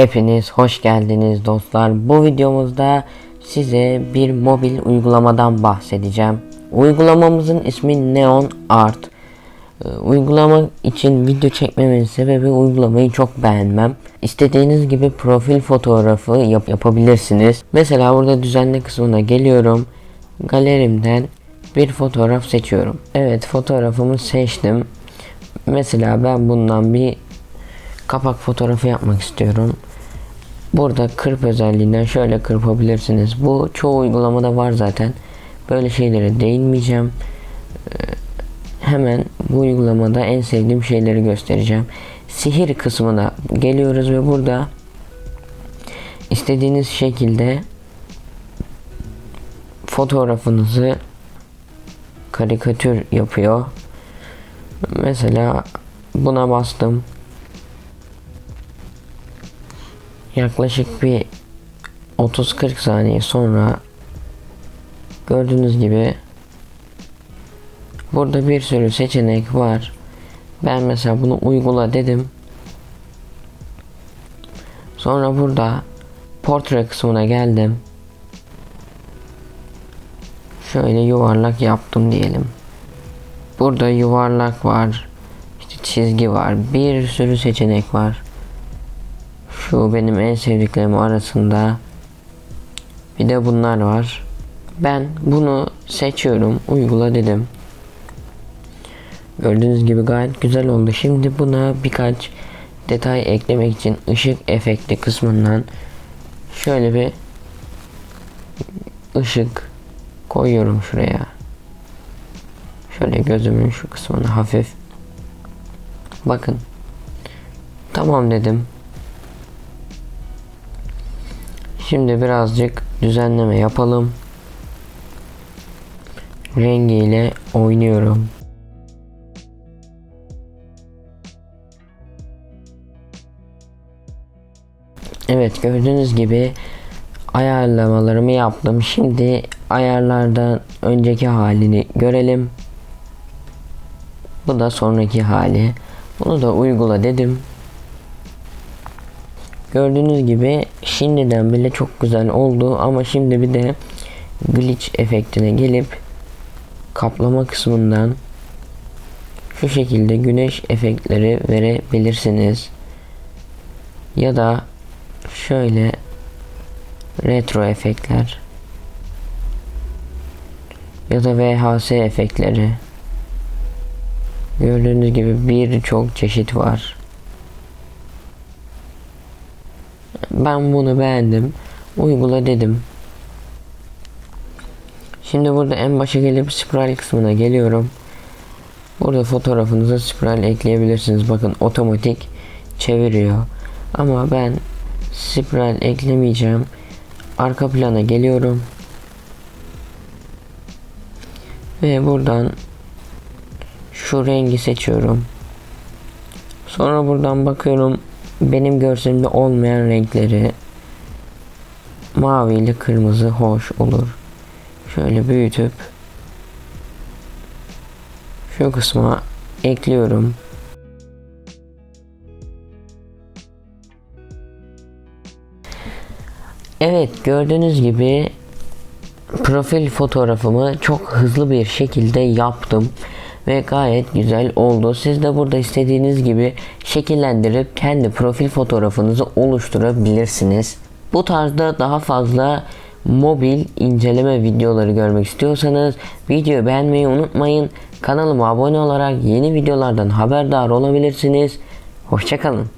Hepiniz hoş geldiniz dostlar. Bu videomuzda size bir mobil uygulamadan bahsedeceğim. Uygulamamızın ismi Neon Art. Ee, Uygulama için video çekmemin sebebi uygulamayı çok beğenmem. İstediğiniz gibi profil fotoğrafı yap- yapabilirsiniz. Mesela burada düzenle kısmına geliyorum. Galerimden bir fotoğraf seçiyorum. Evet fotoğrafımı seçtim. Mesela ben bundan bir kapak fotoğrafı yapmak istiyorum. Burada kırp özelliğinden şöyle kırpabilirsiniz. Bu çoğu uygulamada var zaten. Böyle şeylere değinmeyeceğim. Ee, Hemen bu uygulamada en sevdiğim şeyleri göstereceğim. Sihir kısmına geliyoruz ve burada istediğiniz şekilde fotoğrafınızı karikatür yapıyor. Mesela buna bastım. Yaklaşık bir 30-40 saniye sonra gördüğünüz gibi burada bir sürü seçenek var. Ben mesela bunu uygula dedim. Sonra burada portre kısmına geldim. Şöyle yuvarlak yaptım diyelim. Burada yuvarlak var. işte çizgi var. Bir sürü seçenek var. Şu benim en sevdiklerim arasında. Bir de bunlar var. Ben bunu seçiyorum. Uygula dedim. Gördüğünüz gibi gayet güzel oldu. Şimdi buna birkaç detay eklemek için ışık efekti kısmından şöyle bir ışık koyuyorum şuraya. Şöyle gözümün şu kısmını hafif. Bakın. Tamam dedim. Şimdi birazcık düzenleme yapalım. Rengiyle oynuyorum. Evet gördüğünüz gibi ayarlamalarımı yaptım. Şimdi ayarlardan önceki halini görelim. Bu da sonraki hali. Bunu da uygula dedim. Gördüğünüz gibi şimdiden bile çok güzel oldu ama şimdi bir de glitch efektine gelip kaplama kısmından şu şekilde güneş efektleri verebilirsiniz. Ya da şöyle retro efektler ya da VHS efektleri gördüğünüz gibi birçok çeşit var. Ben bunu beğendim. Uygula dedim. Şimdi burada en başa gelip spiral kısmına geliyorum. Burada fotoğrafınıza spiral ekleyebilirsiniz. Bakın otomatik çeviriyor. Ama ben spiral eklemeyeceğim. Arka plana geliyorum. Ve buradan şu rengi seçiyorum. Sonra buradan bakıyorum benim görselimde olmayan renkleri mavi ile kırmızı hoş olur. Şöyle büyütüp şu kısma ekliyorum. Evet gördüğünüz gibi profil fotoğrafımı çok hızlı bir şekilde yaptım ve gayet güzel oldu. Siz de burada istediğiniz gibi şekillendirip kendi profil fotoğrafınızı oluşturabilirsiniz. Bu tarzda daha fazla mobil inceleme videoları görmek istiyorsanız videoyu beğenmeyi unutmayın. Kanalıma abone olarak yeni videolardan haberdar olabilirsiniz. Hoşçakalın.